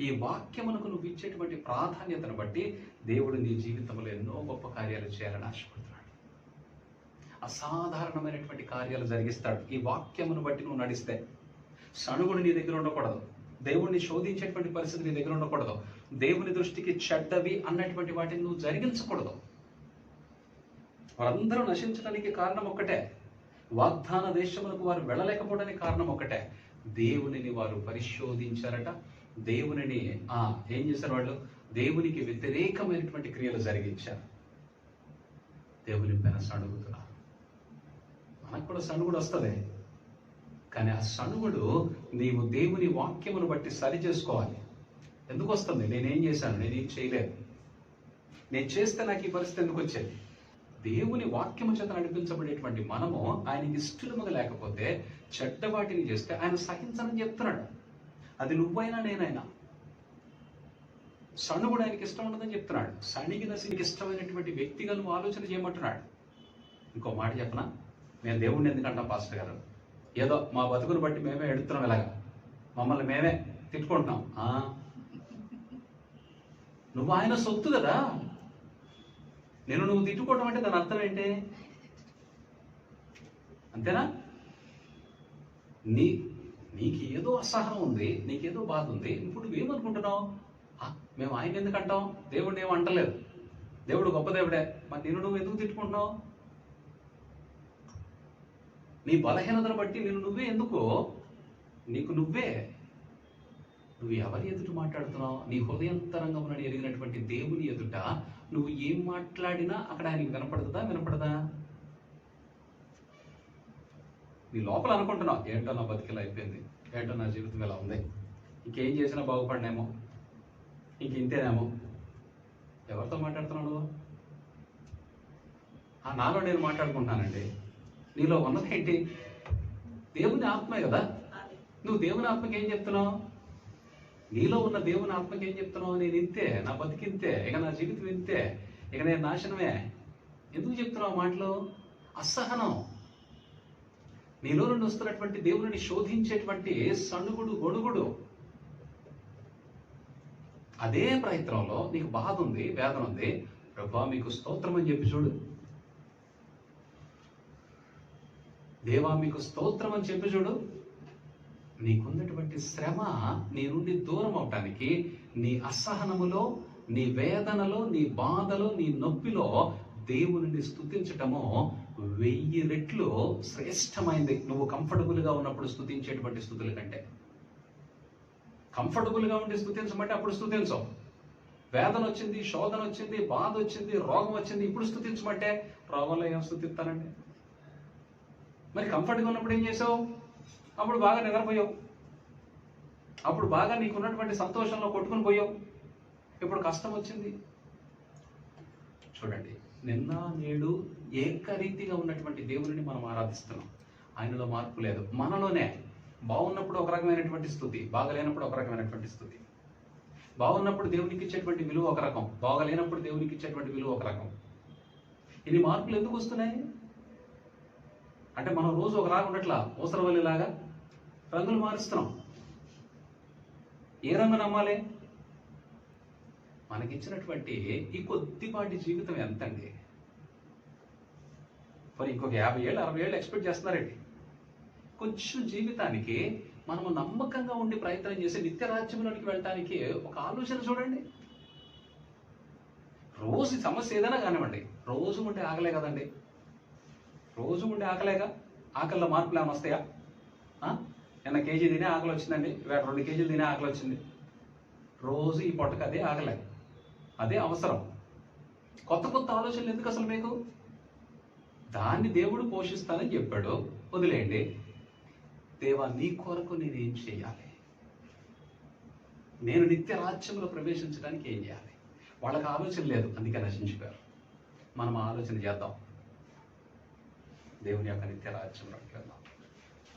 ఈ వాక్యమునకు నువ్వు ఇచ్చేటువంటి ప్రాధాన్యతను బట్టి దేవుడు నీ జీవితంలో ఎన్నో గొప్ప కార్యాలు చేయాలని ఆశపడుతున్నాడు. అసాధారణమైనటువంటి కార్యాలు జరిగిస్తాడు. ఈ వాక్యమును బట్టి నువ్వు నడిస్తే సణుగుడు నీ దగ్గర ఉండకూడదు. దేవుణ్ణి శోధించేటువంటి పరిస్థితి నీ దగ్గర ఉండకూడదు. దేవుని దృష్టికి చెడ్డవి అన్నటువంటి వాటిని నువ్వు జరిగించకూడదు. వారందరూ నశించడానికి కారణం ఒక్కటే. వాగ్దాన దేశములకు వారు వెళ్ళలేకపోవడానికి కారణం ఒకటే దేవునిని వారు పరిశోధించారట దేవునిని ఆ ఏం చేశారు వాళ్ళు? దేవునికి వ్యతిరేకమైనటువంటి క్రియలు జరిగించారు. దేవుని పైన సణుగుతున్నారు మనకు కూడా సణుగుడు వస్తుంది. కానీ ఆ సణుగుడు నీవు దేవుని వాక్యమును బట్టి సరి చేసుకోవాలి. ఎందుకు వస్తుంది? నేనేం చేశాను? నేనేం చేయలేదు. నేను చేస్తే నాకు ఈ పరిస్థితి ఎందుకు వచ్చేది? దేవుని వాక్యము చేత నడిపించబడేటువంటి మనము ఆయనకి ఇష్టముగా లేకపోతే చెడ్డ వాటిని చేస్తే ఆయన సహించనని చెప్తున్నాడు. అది నువ్వైనా నేనైనా. కూడా ఆయనకి ఇష్టం ఉండదని చెప్తున్నాడు. సణికి దశకి ఇష్టమైనటువంటి వ్యక్తిగా నువ్వు ఆలోచన చేయమంటున్నాడు. ఇంకో మాట చెప్పనా? నేను దేవుణ్ణి ఎందుకంటా పాస్టర్ గారు? ఏదో మా బతుకును బట్టి మేమే ఎడుతున్నాం ఇలాగా. మమ్మల్ని మేమే తిట్టుకుంటున్నాం. ఆ. నువ్వు ఆయన సొత్తు కదా. నేను నువ్వు తిట్టుకోవడం అంటే దాని అర్థం ఏంటి? అంతేనా? నీ నీకు ఏదో అసహనం ఉంది నీకేదో బాధ ఉంది. ఇప్పుడు నువ్వేమనుకుంటున్నావు? "ఆ, మేము ఆయన ఎందుకు అంటాం దేవుడిని ఏం అంటలేదు. దేవుడు గొప్ప దేవుడే. మరి నేను నువ్వు ఎందుకు తిట్టుకుంటున్నావు? నీ బలహీనతను బట్టి నేను నువ్వే ఎందుకో? నీకు నువ్వే. నువ్వు ఎవరి ఎదుట మాట్లాడుతున్నావు? నీ హృదయంతరంగమునని ఎరిగినటువంటి దేవుని ఎదుట నువ్వు ఏం మాట్లాడినా అక్కడ ఆయనకి వినపడుతుందా వినపడదా? నీ లోపల అనుకుంటున్నావు ఏంటో నా బతికిలా అయిపోయింది ఏంటో నా జీవితం ఇలా ఉంది ఇంకేం చేసినా బాగుపడినేమో ఇంక ఇంతేనేమో ఎవరితో మాట్లాడుతున్నావు నువ్వు ఆ నాలో నేను మాట్లాడుకుంటున్నానండి. నీలో ఉన్నది ఏంటి? దేవుని ఆత్మే కదా. నువ్వు దేవుని ఆత్మకి ఏం చెప్తున్నావు? నీలో ఉన్న దేవుని ఆత్మకి ఏం చెప్తున్నావు? నేను ఇంతే నా బతికింతే ఇక నా జీవితం ఇంతే ఇక నేను నాశనమే. ఎందుకు చెప్తున్నావు ఆ మాటలు? అసహనం. నీలో నుండి వస్తున్నటువంటి దేవుని శోధించేటువంటి సణుగుడు గొడుగుడు అదే ప్రయత్నంలో నీకు బాధ ఉంది వేదన ఉంది. ప్రభా మీకు స్తోత్రం అని చెప్పి చూడు. దేవా మీకు స్తోత్రం అని చెప్పి చూడు. నీకున్నటువంటి శ్రమ నీ నుండి దూరం అవటానికి నీ అసహనములో నీ వేదనలో నీ బాధలో నీ నొప్పిలో దేవుని స్థుతించటము వెయ్యి రెట్లు శ్రేష్టమైంది. నువ్వు కంఫర్టబుల్గా ఉన్నప్పుడు స్థుతించేటువంటి స్థుతుల కంటే. కంఫర్టబుల్గా ఉండి స్థుతించమంటే అప్పుడు స్తుతించవు వేదన వచ్చింది శోధన వచ్చింది బాధ వచ్చింది రోగం వచ్చింది ఇప్పుడు స్థుతించమంటే రోగంలో ఏం స్థుతిస్తానండి మరి కంఫర్ట్గా ఉన్నప్పుడు ఏం చేసావు? అప్పుడు బాగా నిద్రపోయావు. అప్పుడు బాగా నీకున్నటువంటి సంతోషంలో కొట్టుకుని పోయావు. ఇప్పుడు కష్టం వచ్చింది. చూడండి నిన్న నేడు ఏకరీతిగా ఉన్నటువంటి దేవుని మనం ఆరాధిస్తున్నాం. ఆయనలో మార్పు లేదు. మనలోనే బాగున్నప్పుడు ఒక రకమైనటువంటి స్థుతి బాగలేనప్పుడు ఒక రకమైనటువంటి స్థుతి. బాగున్నప్పుడు దేవునికి ఇచ్చేటువంటి విలువ ఒక రకం బాగలేనప్పుడు దేవునికి ఇచ్చేటువంటి విలువ ఒక రకం. ఇన్ని మార్పులు ఎందుకు వస్తున్నాయి? అంటే మనం రోజు ఒక రాగా ఉండట్లా ఊసరవల్లిలాగా రంగులు మారుస్తున్నాం. ఏ రంగు నమ్మాలి? మనకిచ్చినటువంటి ఈ కొద్దిపాటి జీవితం ఎంతండి? మరి ఇంకొక యాభై ఏళ్ళు అరవై ఏళ్ళు ఎక్స్పెక్ట్ చేస్తున్నారండి. కొంచెం జీవితానికి మనము నమ్మకంగా ఉండి ప్రయత్నం చేసి నిత్య రాజ్యంలోనికి వెళ్ళటానికి ఒక ఆలోచన చూడండి. రోజు ఈ సమస్య ఏదైనా కానివ్వండి రోజు ఉంటే ఆకలే కదండి. రోజు ఉండే ఆకలేగా ఆకలిలో మార్పులు ఏమైనా వస్తాయా? ఆ? నిన్న కేజీ తినే ఆకలి వచ్చిందండి ఇవాళ రెండు కేజీలు తినే ఆకలి వచ్చింది. రోజు ఈ పొట్టకు అదే ఆకలే అదే అవసరం. కొత్త కొత్త ఆలోచనలు ఎందుకు అసలు మీకు? దాన్ని దేవుడు పోషిస్తానని చెప్పాడు. వదిలేయండి. దేవా నీ కొరకు నేను ఏం చేయాలి? నేను నిత్య రాజ్యంలో ప్రవేశించడానికి ఏం చేయాలి? వాళ్ళకి ఆలోచన లేదు. అందుకే నశించిపోయారు. మనం ఆలోచన చేద్దాం. దేవుని యొక్క నిత్య రాజ్యంలోకి వెళ్దాం.